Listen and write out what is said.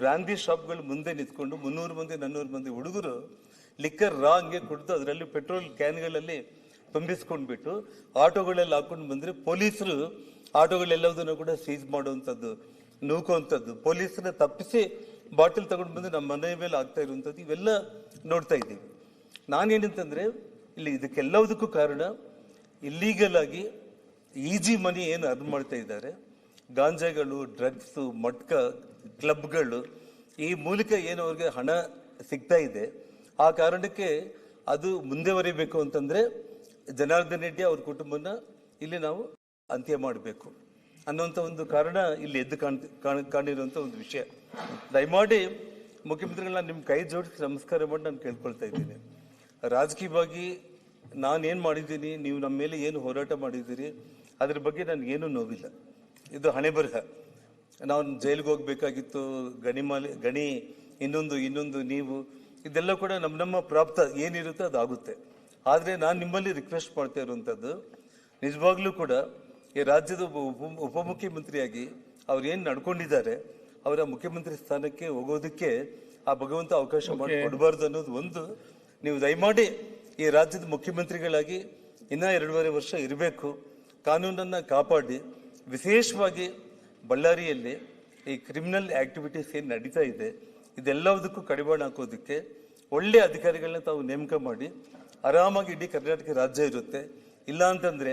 Brandy ಶಾಪ್ಗಳು ಮುಂದೆ ನಿಂತ್ಕೊಂಡು ಮುನ್ನೂರು ಮಂದಿ, ನಾನ್ನೂರು ಮಂದಿ ಹುಡುಗರು ಲಿಕ್ಕರ್ ರಾಂಗ್ಗೆ ಕುಡಿದು ಅದರಲ್ಲಿ ಪೆಟ್ರೋಲ್ ಕ್ಯಾನ್ಗಳಲ್ಲಿ ತುಂಬಿಸ್ಕೊಂಡ್ಬಿಟ್ಟು ಆಟೋಗಳೆಲ್ಲ ಹಾಕೊಂಡು ಬಂದರೆ ಪೊಲೀಸರು ಆಟೋಗಳೆಲ್ಲದನ್ನು ಕೂಡ ಸೀಸ್ ಮಾಡುವಂಥದ್ದು, ನೂಕುವಂಥದ್ದು. ಪೊಲೀಸರ ತಪ್ಪಿಸಿ ಬಾಟಲ್ ತಗೊಂಡು ಬಂದು ನಮ್ಮ ಮನೆ ಮೇಲೆ ಆಗ್ತಾ ಇರುವಂಥದ್ದು ಇವೆಲ್ಲ ನೋಡ್ತಾ ಇದ್ದೀವಿ. ನಾನೇನಂತಂದರೆ, ಇಲ್ಲಿ ಇದಕ್ಕೆಲ್ಲದಕ್ಕೂ ಕಾರಣ ಇಲ್ಲೀಗಲ್ ಆಗಿ ಈಜಿ ಮನಿ ಏನು ಅರ್ನ್ ಮಾಡ್ತಾ ಇದ್ದಾರೆ. ಗಾಂಜಾಗಳು ಡ್ರಗ್ಸು ಮಟ್ಕ ಕ್ಲಬ್ಗಳು ಈ ಮೂಲಕ ಏನು ಅವ್ರಿಗೆ ಹಣ ಸಿಗ್ತಾ ಇದೆ. ಆ ಕಾರಣಕ್ಕೆ ಅದು ಮುಂದುವರಿಬೇಕು ಅಂತಂದರೆ ಜನಾರ್ದನ್ ರೆಡ್ಡಿ ಅವ್ರ ಕುಟುಂಬನ ಇಲ್ಲಿ ನಾವು ಅಂತ್ಯ ಮಾಡಬೇಕು. ಅನ್ನೋಂಥ ಒಂದು ಕಾರಣ ಇಲ್ಲಿ ಎದ್ದು ಕಾಣ್, ಕಾಣ್- ಕಾಣಿರುವಂಥ ಒಂದು ವಿಷಯ. ದಯಮಾಡಿ ಮುಖ್ಯಮಂತ್ರಿಗಳನ್ನ ನಿಮ್ಮ ಕೈ ಜೋಡಿಸಿ ನಮಸ್ಕಾರ ಮಾಡಿ ನಾನು ಕೇಳ್ಕೊಳ್ತಾ ಇದ್ದೀನಿ. ರಾಜಕೀಯವಾಗಿ ನಾನೇನು ಮಾಡಿದ್ದೀನಿ, ನೀವು ನಮ್ಮ ಮೇಲೆ ಏನು ಹೋರಾಟ ಮಾಡಿದ್ದೀರಿ, ಅದ್ರ ಬಗ್ಗೆ ನನಗೇನು ನೋವಿಲ್ಲ. ಇದು ಹಣೆ ಬರಹ ನಾವು ಜೈಲಿಗೆ ಹೋಗ್ಬೇಕಾಗಿತ್ತು ಗಣಿ ಮಾಲಿ ಗಣಿ ಇನ್ನೊಂದು ಇನ್ನೊಂದು ನೀವು ಇದೆಲ್ಲ ಕೂಡ ನಮ್ಮ ನಮ್ಮ ಪ್ರಾಪ್ತ ಏನಿರುತ್ತೆ ಅದು ಆಗುತ್ತೆ. ಆದರೆ ನಾನು ನಿಮ್ಮಲ್ಲಿ ರಿಕ್ವೆಸ್ಟ್ ಮಾಡ್ತಾ ಇರುವಂಥದ್ದು ನಿಜವಾಗ್ಲೂ ಕೂಡ ಈ ರಾಜ್ಯದ ಉಪ ಉಪ ಮುಖ್ಯಮಂತ್ರಿಯಾಗಿ ಅವ್ರು ಏನು ನಡ್ಕೊಂಡಿದ್ದಾರೆ ಅವರ ಮುಖ್ಯಮಂತ್ರಿ ಸ್ಥಾನಕ್ಕೆ ಹೋಗೋದಕ್ಕೆ ಆ ಭಗವಂತ ಅವಕಾಶ ಮಾಡಿ ಕೊಡಬಾರ್ದು ಅನ್ನೋದು ಒಂದು. ನೀವು ದಯಮಾಡಿ ಈ ರಾಜ್ಯದ ಮುಖ್ಯಮಂತ್ರಿಗಳಾಗಿ ಇನ್ನ ಎರಡೂವರೆ ವರ್ಷ ಇರಬೇಕು ಕಾನೂನನ್ನ ಕಾಪಾಡಿ ವಿಶೇಷವಾಗಿ ಬಳ್ಳಾರಿಯಲ್ಲಿ ಈ ಕ್ರಿಮಿನಲ್ ಆಕ್ಟಿವಿಟೀಸ್ ಏನು ನಡೀತಾ ಇದೆ, ಇದೆಲ್ಲದಕ್ಕೂ ಕಡಿವಾಣ ಹಾಕೋದಕ್ಕೆ ಒಳ್ಳೆ ಅಧಿಕಾರಿಗಳನ್ನ ತಾವು ನೇಮಕ ಮಾಡಿ, ಆರಾಮಾಗಿ ಇಡೀ ಕರ್ನಾಟಕ ರಾಜ್ಯ ಇರುತ್ತೆ. ಇಲ್ಲ ಅಂತಂದ್ರೆ